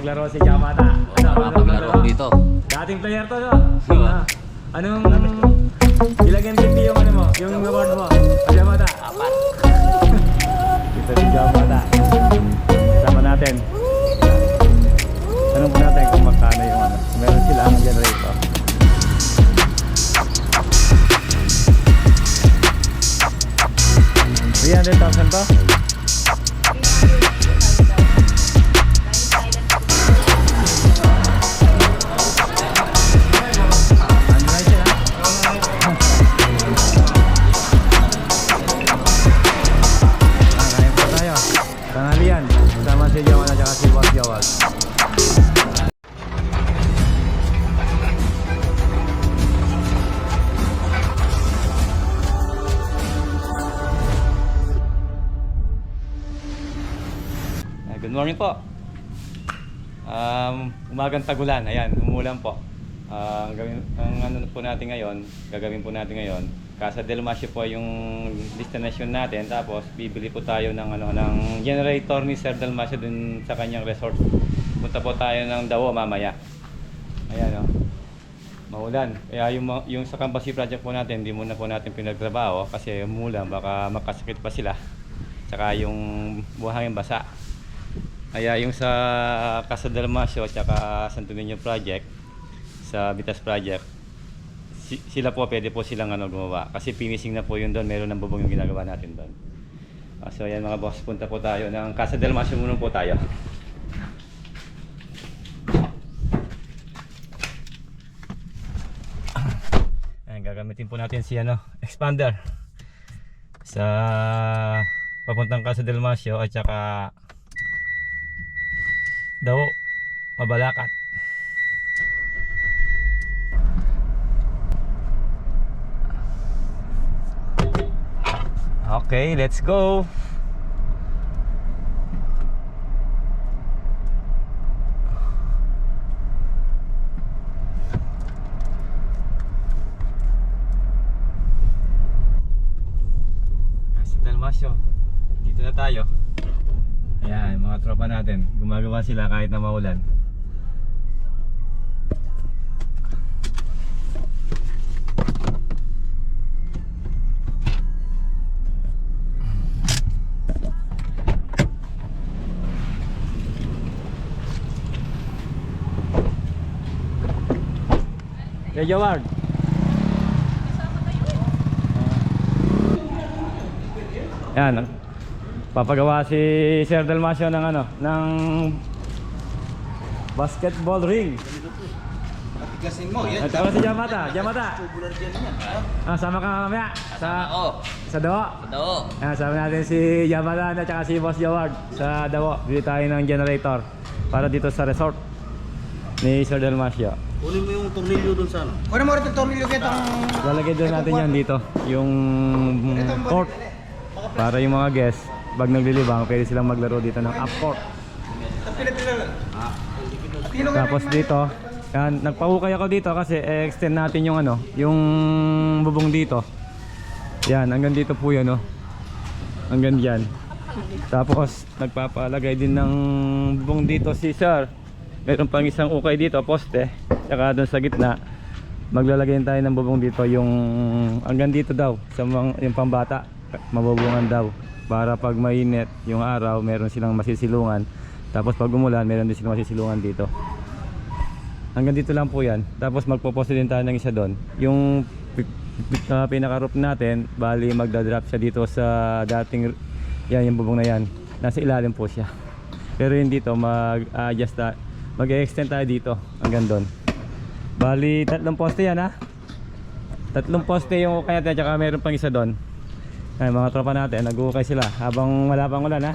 para makapaglaro si Yamata. Oo, makapaglaro dito. Dating player to, no? Ah, anong... morning po. Um, umagang tagulan, ayan, umulan po. Ah, ang, gawin, ang ano po natin ngayon, gagawin po natin ngayon, Casa del Masio po yung destination natin, tapos bibili po tayo ng ano ng generator ni Sir Del Masio dun sa kanyang resort. Punta po tayo ng Dawo mamaya. Ayan oh. Maulan. Kaya yung, yung sa Kambasi project po natin, hindi muna po natin pinagtrabaho kasi umulan, baka makasakit pa sila. Tsaka yung buhangin basa. Kaya yung sa Casa del Masio at saka Santo Niño project, sa Vitas project, si- sila po pwede po silang ano gumawa kasi finishing na po yun doon, meron ng bubong yung ginagawa natin doon. Ah, so ayan mga boss, punta po tayo ng Casa del Masio muna po tayo. Ayan, gagamitin po natin si ano, expander sa papuntang Casa del Masio at saka Dawo, Mabalakat. Okay, let's go. Casa Dalmasio. Dito na tayo. Mga tropa natin. Gumagawa sila kahit na maulan. Kaya Jaward. Yan. Papagawa si Sir Dalmasio ng ano, ng basketball ring. Tigasin mo, yan. Ito pala si Yamata. Yamata. Tubular dyan yan. Ah, sama ka mamaya sa Oo. sa Dawo. Oo. Ayan, sama natin si Yamata at saka si Boss Jaward sa Dawo. Bili tayo ng generator para dito sa resort ni Sir Dalmasio. Kunin mo yung tornilyo dun sa ano. Kunin mo rin yung tornilyo kitang... Lalagay doon natin yan dito, yung court. Para yung mga guests, pag naglilibang, pwede silang maglaro dito ng up court. Tapos dito, yan, nagpahukay ako dito kasi extend natin yung ano, yung bubong dito. Yan, hanggang dito po yun, no. Hanggang diyan. Tapos nagpapalagay din ng bubong dito si Sir. Meron pang isang ukay dito, poste. Tsaka doon sa gitna, maglalagay tayo ng bubong dito yung hanggang dito daw sa mga, yung pambata mabubungan daw para pag mainit yung araw meron silang masisilungan. Tapos pag umulan meron din silang masisilungan dito. Hanggang dito lang po yan. Tapos magpoposte din tayo ng isa doon. Yung uh, pinaka roof natin bali magdadrop siya dito sa dating yan yung bubong na yan. Nasa ilalim po siya. Pero yun dito mag-adjust ta mag-extend tayo dito hanggang doon. Bali tatlong poste yan ha? Tatlong poste yung kaya at saka meron pang isa doon ay mga tropa natin nag-uukay sila habang wala pang ulan ha?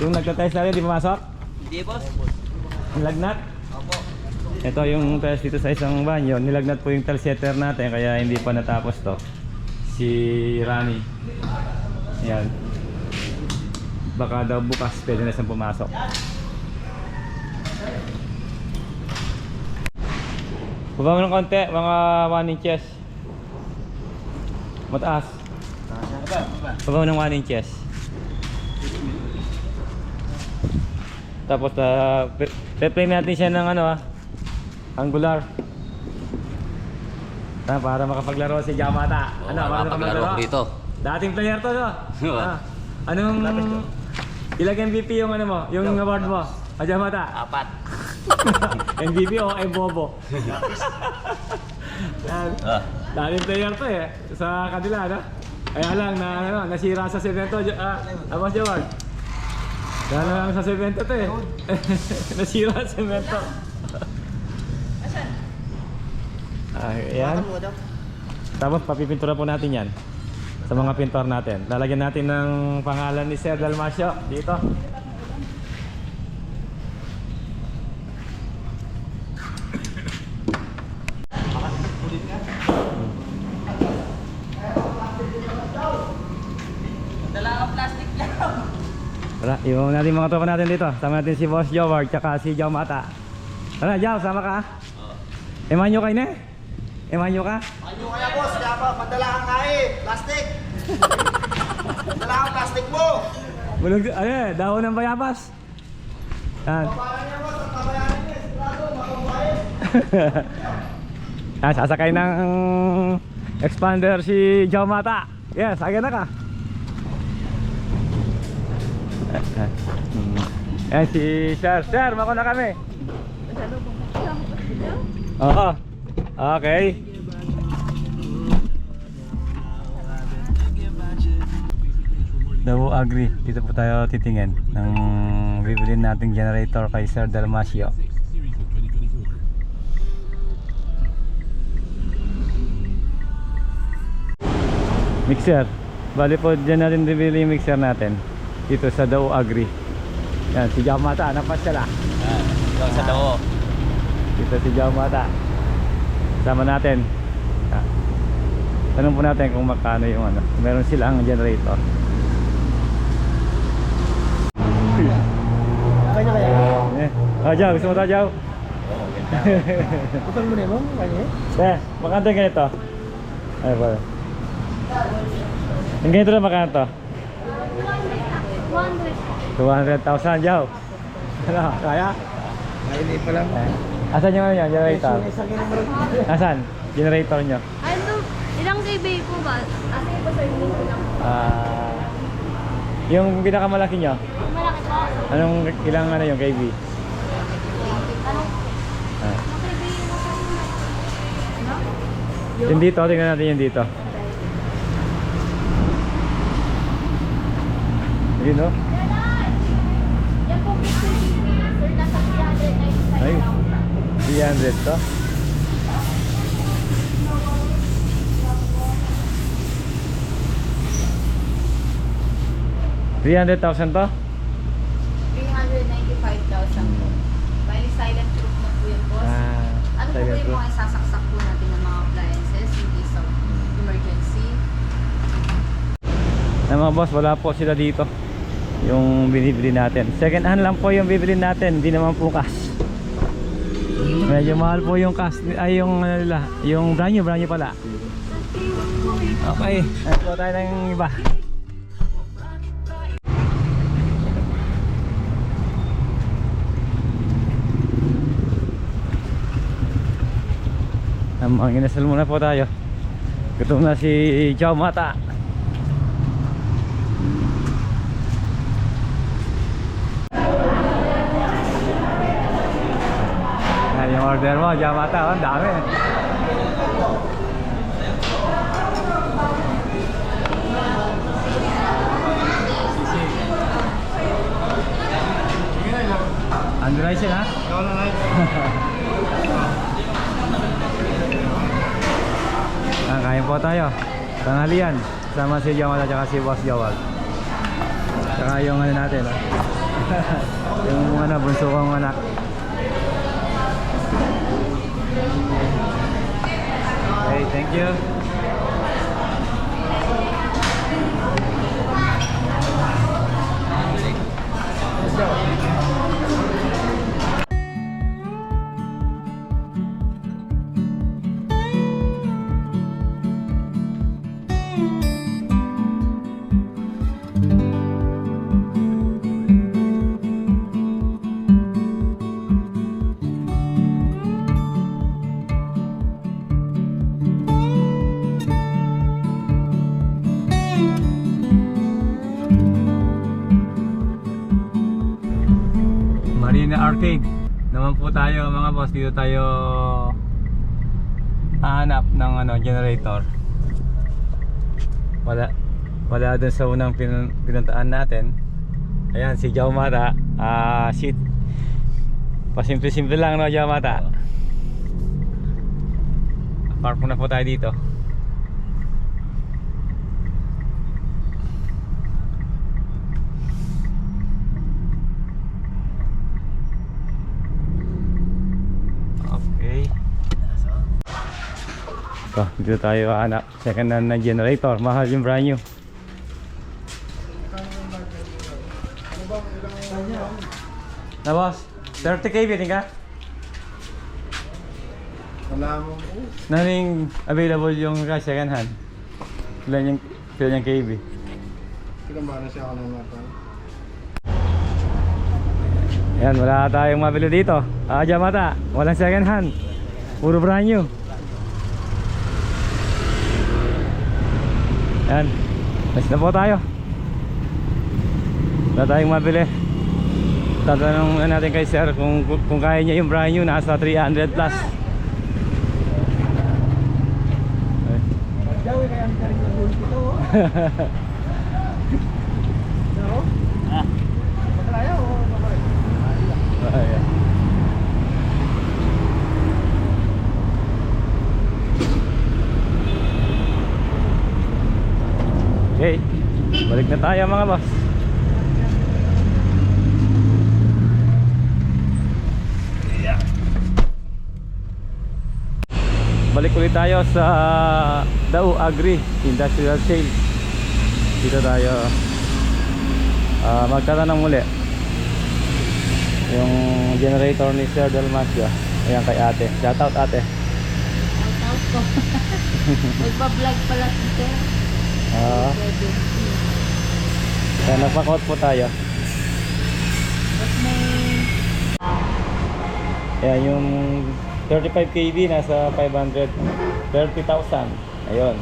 Yung nagtatest natin di pumasok? Hindi, boss. nilagnat? Opo. ito yung test dito sa isang banyo nilagnat po yung tile setter natin kaya hindi pa natapos to. Si Rani. Yan baka daw bukas pwede na siyang pumasok. Baba mo ng konti, mga 1 inches. Mataas. Baba mo ng 1 inches. Tapos uh, replay natin siya ng ano ah, angular. Ah, para makapaglaro si Jamata. Ano, para Makapaglaro ako dito. Dating player to, no? Oo. ah, anong ilang MVP yung ano mo, yung award mo? Ah, Jamata. Apat. MVP o Ebobo? Yan. Ah. Dating player to eh, sa kanila, no? Kaya lang na ano, nasira sa semento, Jo- ah, Abas Jawag. Kaya lang sa semento to eh. nasira sa semento. Ah, yan. Tapos papipintura po natin yan sa mga pintor natin. Lalagyan natin ng pangalan ni Sir Dalmasio dito. Tara, yung natin mga tropa natin dito. Sama natin si Boss Joward tsaka si Jow Mata. Tara, Jow, sama ka. Emanyo kayo na? Emanyo ka? Ano kaya boss? Kaya pa, padala kang kain. Plastic. padala kang plastic mo. Bulog, ano eh, dahon ng bayabas. Yan. Ah, sasakay ng expander si Jow Mata. Yes, agad na ka. Yan si Sir. Sir, mako na kami. Oo. Okay. Dawo Agri. Dito po tayo titingin ng bibilin nating generator kay Sir Dalmasio. Mixer. Bali po dyan natin bibili yung mixer natin. Dito sa Dawo Agri. Yan, si Jamata. Napasyala. Ah, ikaw sa dao. Dito si Jamata. Sama natin. Ah. Tanong po natin kung magkano yung ano. Meron silang generator. Kanya kaya? Eh. Ah, Jaw, gusto mo ito, Jaw? Utang mo na mo? Kanya? Eh, magkano yung ganito? Ay, pala. Yung ganito na magkano to? 200,000, Jaw. Ano, kaya? Hindi pa lang. Eh. Asan yung ano yun, generator? Asan? Generator nyo? Ano, ilang KB po ba? Ano po hindi ko lang. Ah, yung pinakamalaki nyo? Malaki po. Anong ilang ano yung KB? Anong, Ah. Yung dito, tingnan natin yung dito. Yun no? Yan po 50 KB. Sir, nasa 395 Ay, lang. 300 to. Three hundred thousand to? 395,000 po. Bali, silent proof na po yun, boss. Ah, ano po ba silent yung proof. mga isasaksak po natin ng mga appliances in case of emergency? Na mga boss, wala po sila dito. Yung binibili natin. Second hand lang po yung bibili natin, hindi naman po cash. Medyo mahal po yung cash, ay yung ano nila, yung brand new, brand new pala. Okay, ayun tayo ng iba. Ang inasal muna po tayo. Gutom na si Jow Mata. Yan yung order mo, Jow Mata. Oh, Ang dami. Android siya ha? Ikaw na lang. Ah, kain po tayo. Tanghalian. Sama si Jamal at si Boss Jawal. Saka yung ano natin. ah. yung ano, bunso kong anak. Okay, thank you. Let's go. Po tayo mga boss. Dito tayo hahanap ng ano, generator. Wala wala dun sa unang pin, pinuntaan natin. Ayan, si Jao Mata. Ah, shit. Pasimple-simple lang no, Jao Mata. Park muna po tayo dito. Okay. Ito, dito tayo hanap. Second hand na generator. Mahal yung brand new. Na boss, 30 kV din ka? Wala mo. Naring available yung ka second hand. Ilan yung, ilan yung kV? Pinamana siya ako ng mata. Yan, wala tayong mabili dito. Ah, mata, walang second hand. Puro brand new. Yan. Next na po tayo. Wala tayong mabili. Tatanong na natin kay sir kung, kung kaya niya yung brand new, nasa 300 plus. Ay. Jawi kaya ang galing ng ulit ito. No? Ah. Makalaya o mabalik? Ay, ay. Okay, balik na tayo mga boss. Balik ulit tayo sa Dao Agri Industrial Sales. Dito tayo ah, magtatanong muli yung generator ni Sir Dalmasio ayan kay ate shoutout ate Out ko. Magpa-vlog pala si Sir. Ah. Pwede. kaya nagpakot po tayo. Ayan yung 35 kV nasa 530,000 ayun.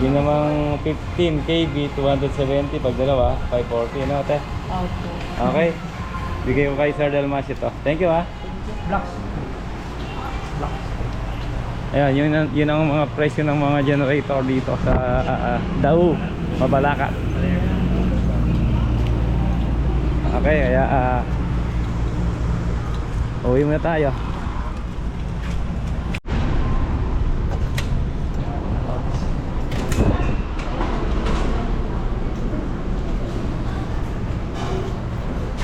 Yung namang 15 kV 270 pag dalawa 540 no ate Opo. okay. Bigay ko kay Sir Dalmasio to thank you ha? Blocks. Ayan, yun, yun ang mga presyo ng mga generator dito sa ah, ah, Dao, Mabalacat. Okay, kaya ah, uwi muna tayo.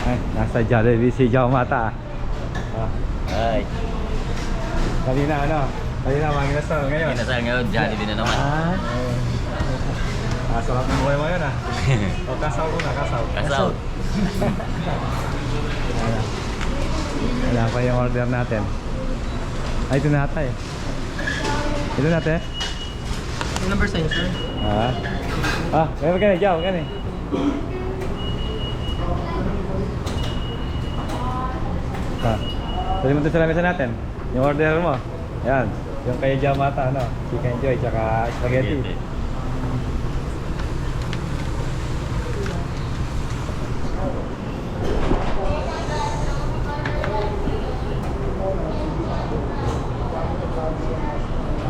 Ay, nasa Jollibee si Jao Mata. Ah, Ay. kanina ano? Kanina manginasal ngayon. Inasal ngayon, Jollibee na naman. Ah. Ah, sarap ng buhay mo yun ah. O, kasaw ko na, kasaw. Kasaw. Wala. Pa yung order natin. Ay, ito na ata eh. Ito na ate. Yung number sa'yo, sir? Ah. Ah, meron ka na, Jow, ka na eh. Ah. Dali mo ito sa lamesa natin. Yung order mo. Yan. Yung kay Jow Mata, ano? Chicken Joy, tsaka spaghetti.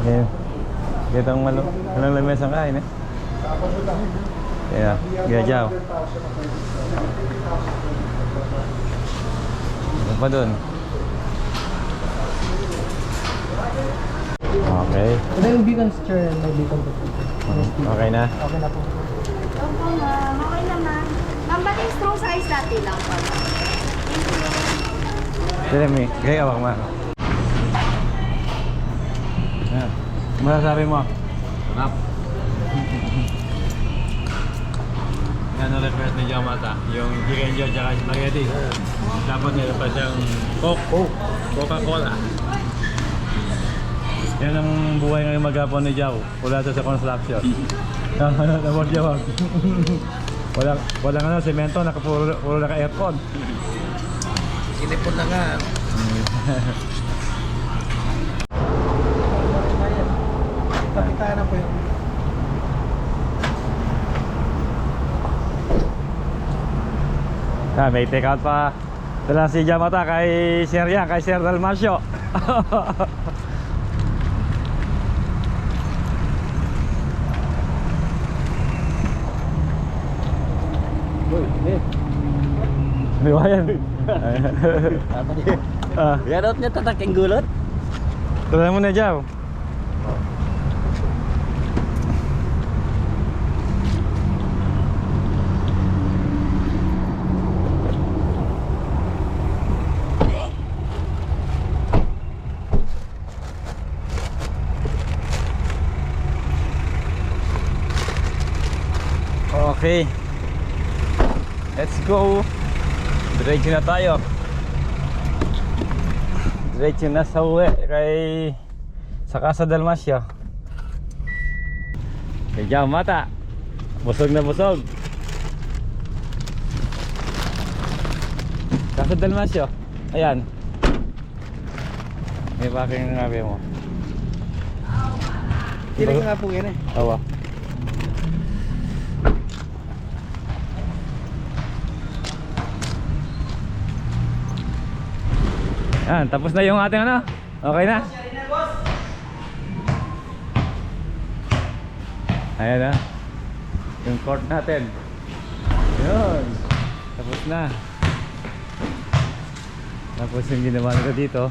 Okay. Kita ang malo. Anong lamesa ang kain eh? Kaya Jow. Ano pa dun? Okay. Ito yung beacon, sir. May beacon po. Okay na. Okay na po. Opo, ma'am. Okay naman. Ma'am, ba't straw size natin lang pala? Jeremy, gaya awak ma. Yan. Masasabi mo? Sarap. Yan ang request ni Jamata. Yung chicken joy tsaka spaghetti. Dapat nila pa siyang Coke. Coca-Cola. Yan ang buhay ngayon maghapon ni Jaw. Wala siya sa construction. Ano, nawag jawag. Walang, walang ano, semento, nakapuro puro naka-aircon. Sinipon na nga. Kapitanan po yun. Ah, may take out pa. Dala si Jamata kay Sir yan, kay Sir Dalmasio. Di ba yan? ah, Garot niya tataking gulot. tuloy mo na Jaw. Okay. Let's go. Diretso na tayo. Diretso na sa uwi kay sa Casa Dalmasio. Kay Jam Mata. Busog na busog. Casa Dalmasio. Ayan. May parking nga ba mo? Kailan nga po yan eh. Awa. Yan, tapos na yung ating ano? Okay na? Ayan na. Yung court natin. Yun. Tapos na. Tapos yung ginawa nila dito.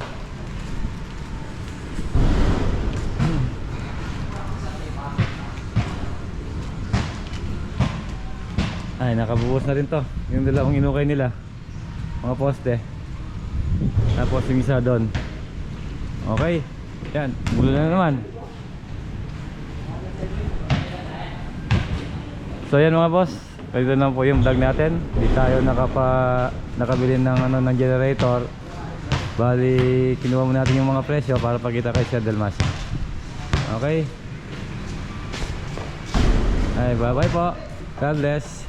Ay, nakabuhos na rin to. Yung dalawang inukay nila. Mga poste. Tapos yung isa doon. Okay. Yan. Mulo na naman. So yan mga boss. Ito na po yung vlog natin. Hindi tayo nakapa, nakabili ng, ano, ng generator. Bali, kinuha mo natin yung mga presyo para pagkita kay Sir Delmas. Okay. Ay, bye bye po. God bless.